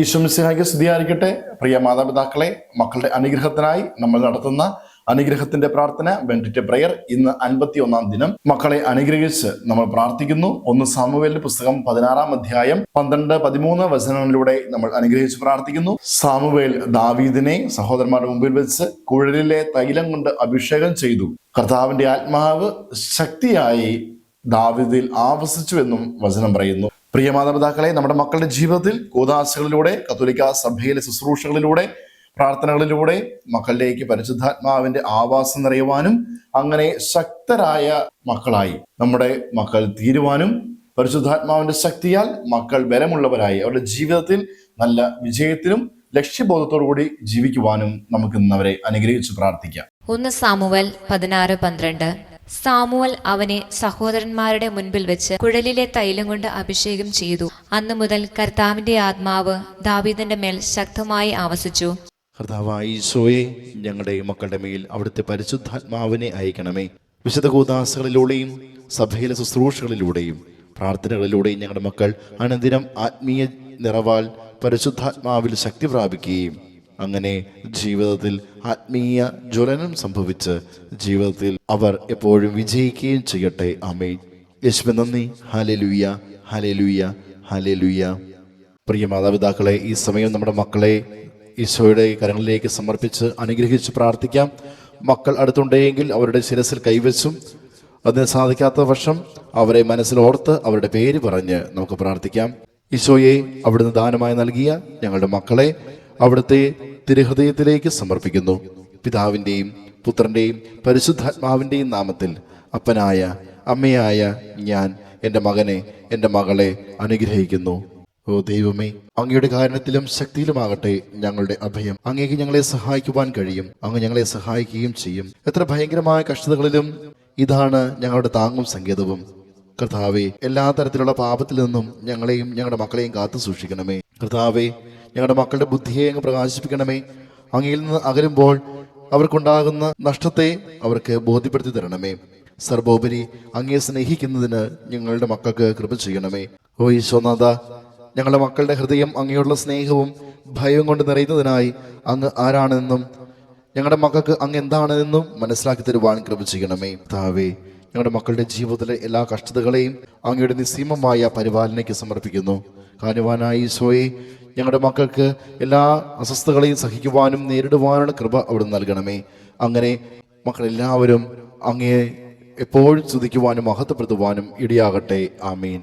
ഈശ്വമിസിഹായ്ക്ക് സ്തുതിയായിരിക്കട്ടെ. പ്രിയ മാതാപിതാക്കളെ മക്കളുടെ അനുഗ്രഹത്തിനായി നമ്മൾ നടത്തുന്ന അനുഗ്രഹത്തിന്റെ പ്രാർത്ഥന ബെൻഡിറ്റ് പ്രയർ ഇന്ന് അൻപത്തി ഒന്നാം ദിനം. മക്കളെ അനുഗ്രഹിച്ച് നമ്മൾ പ്രാർത്ഥിക്കുന്നു. ഒന്ന് സാമുവേലിന്റെ പുസ്തകം പതിനാറാം അധ്യായം പന്ത്രണ്ട് പതിമൂന്ന് വചനങ്ങളിലൂടെ നമ്മൾ അനുഗ്രഹിച്ച് പ്രാർത്ഥിക്കുന്നു. സാമുവേൽ ദാവീദിനെ സഹോദരന്മാരുടെ മുമ്പിൽ വെച്ച് കുഴലിലെ തൈലം കൊണ്ട് അഭിഷേകം ചെയ്തു. കർത്താവിന്റെ ആത്മാവ് ശക്തിയായി ദാവിദിൽ ആവസിച്ചുവെന്നും വചനം പറയുന്നു. പ്രിയ മാതാപിതാക്കളെ നമ്മുടെ മക്കളുടെ ജീവിതത്തിൽ കൂതാശകളിലൂടെ കത്തോലിക്ക സഭയിലെ ശുശ്രൂഷകളിലൂടെ പ്രാർത്ഥനകളിലൂടെ മക്കളിലേക്ക് പരിശുദ്ധാത്മാവിന്റെ ആവാസം നിറയുവാനും അങ്ങനെ ശക്തരായ മക്കളായി നമ്മുടെ മക്കൾ തീരുവാനും പരിശുദ്ധാത്മാവിന്റെ ശക്തിയാൽ മക്കൾ ബലമുള്ളവരായി അവരുടെ ജീവിതത്തിൽ നല്ല വിജയത്തിനും ലക്ഷ്യബോധത്തോടു കൂടി ജീവിക്കുവാനും നമുക്ക് ഇന്ന് അവരെ അനുഗ്രഹിച്ച് പ്രാർത്ഥിക്കാം. ഒന്ന് സാമുവൽ പതിനാറ് പന്ത്രണ്ട്. സാമുവൽ അവനെ സഹോദരന്മാരുടെ മുൻപിൽ വെച്ച് കുഴലിലെ തൈലം കൊണ്ട് അഭിഷേകം ചെയ്തു. അന്നു മുതൽ കർത്താവിന്റെ ആത്മാവ് ദാവീദിന്റെ മേൽ ശക്തമായി ആവസിച്ചു. കർത്താവായിസോയെ ഞങ്ങളുടെ മക്കളുടെ മേൽ അവിടുത്തെ പരിശുദ്ധാത്മാവിനെ അയക്കണമേ. വിശുദ്ധ കൂതാസകളിലൂടെയും സഭയിലെ ശുശ്രൂഷകളിലൂടെയും പ്രാർത്ഥനകളിലൂടെയും ഞങ്ങളുടെ മക്കൾ അനന്തിരം ആത്മീയ നിറവാൽ പരിശുദ്ധാത്മാവിൽ ശക്തി പ്രാപിക്കുകയും അങ്ങനെ ജീവിതത്തിൽ ആത്മീയ ജ്വലനം സംഭവിച്ച് ജീവിതത്തിൽ അവർ എപ്പോഴും വിജയിക്കുകയും ചെയ്യട്ടെ. അമേ യശ്വ നന്ദി. ഹാലലുയ്യ ഹാലലുയ്യ ഹാലലുയ്യ പ്രിയ മാതാപിതാക്കളെ ഈ സമയം നമ്മുടെ മക്കളെ ഈശോയുടെ കരങ്ങളിലേക്ക് സമർപ്പിച്ച് അനുഗ്രഹിച്ച് പ്രാർത്ഥിക്കാം. മക്കൾ അടുത്തുണ്ടെങ്കിൽ അവരുടെ ശിരസിൽ കൈവച്ചും അതിന് സാധിക്കാത്ത പക്ഷം അവരെ മനസ്സിൽ ഓർത്ത് അവരുടെ പേര് പറഞ്ഞ് നമുക്ക് പ്രാർത്ഥിക്കാം. ഈശോയെ അവിടുന്ന് ദാനമായി നൽകിയ ഞങ്ങളുടെ മക്കളെ അവിടുത്തെ തിരുഹൃദയത്തിലേക്ക് സമർപ്പിക്കുന്നു. പിതാവിന്റെയും പുത്രന്റെയും പരിശുദ്ധാത്മാവിന്റെയും നാമത്തിൽ അപ്പനായ അമ്മയായ ഞാൻ എന്റെ മകനെ എന്റെ മകളെ അനുഗ്രഹിക്കുന്നു. ഓ ദൈവമേ അങ്ങയുടെ കാരണത്തിലും ശക്തിയിലുമാകട്ടെ ഞങ്ങളുടെ അഭയം. അങ്ങേക്ക് ഞങ്ങളെ സഹായിക്കുവാൻ കഴിയും. അങ്ങ് ഞങ്ങളെ സഹായിക്കുകയും ചെയ്യും. എത്ര ഭയങ്കരമായ കഷ്ടതകളിലും ഇതാണ് ഞങ്ങളുടെ താങ്ങും സങ്കേതവും. കർത്താവെ എല്ലാ തരത്തിലുള്ള പാപത്തിൽ നിന്നും ഞങ്ങളെയും ഞങ്ങളുടെ മക്കളെയും കാത്തു സൂക്ഷിക്കണമേ കർത്താവെ ഞങ്ങളുടെ മക്കളുടെ ബുദ്ധിയെ അങ്ങ് പ്രകാശിപ്പിക്കണമേ. അങ്ങയിൽ നിന്ന് അകലുമ്പോൾ അവർക്കുണ്ടാകുന്ന നഷ്ടത്തെ അവർക്ക് ബോധ്യപ്പെടുത്തി തരണമേ. സർവോപരി അങ്ങയെ സ്നേഹിക്കുന്നതിന് ഞങ്ങളുടെ മക്കൾക്ക് കൃപ ചെയ്യണമേ. ഓ ഈശോനാഥ ഞങ്ങളുടെ മക്കളുടെ ഹൃദയം അങ്ങയോടുള്ള സ്നേഹവും ഭയവും കൊണ്ട് നിറയുന്നതിനായി അങ്ങ് ആരാണെന്നും ഞങ്ങളുടെ മക്കൾക്ക് അങ്ങ് എന്താണെന്നും മനസ്സിലാക്കി തരുവാൻ കൃപ ചെയ്യണമേ. താവേ ഞങ്ങളുടെ മക്കളുടെ ജീവിതത്തിലെ എല്ലാ കഷ്ടതകളെയും അങ്ങയുടെ നിസ്സീമമായ പരിപാലനയ്ക്ക് സമർപ്പിക്കുന്നു. കാനുവാനായ ഈശോയെ ഞങ്ങളുടെ മക്കൾക്ക് എല്ലാ അസ്വസ്ഥതകളെയും സഹിക്കുവാനും നേരിടുവാനുള്ള കൃപ അവിടെ നൽകണമേ. അങ്ങനെ മക്കളെല്ലാവരും അങ്ങയെ എപ്പോഴും സ്തുതിക്കുവാനും മഹത്വപ്പെടുത്തുവാനും ഇടയാകട്ടെ. ആമീൻ.